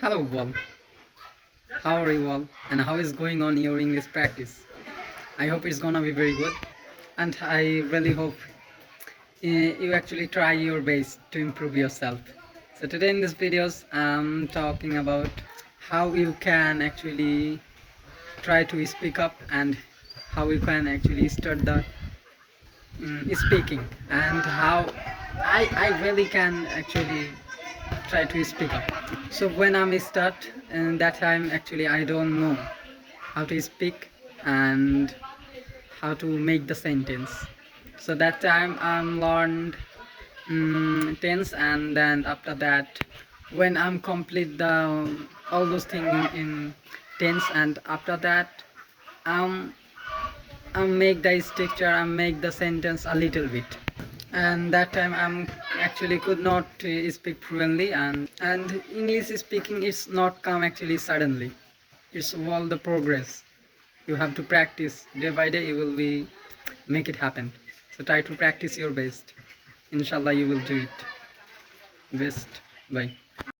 Hello, all. How are you all? And how is going on your English practice? I hope it's gonna be very good, and I really hope uh, you actually try your best to improve yourself. So today in this videos, I'm talking about how you can actually try to speak up and how you can actually start the mm, speaking and how I, I really can actually try to speak up. So when I'm start and that time actually I don't know how to speak and how to make the sentence. So that time I'm learned mm, tense and then after that when I'm complete the all those things in, in tense and after that I'm I make the structure I make the sentence a little bit and that time I'm actually could not uh, speak fluently and and English speaking is not come actually suddenly. It's all the progress. You have to practice. Day by day you will be make it happen. So try to practice your best. Inshallah you will do it. Best. Bye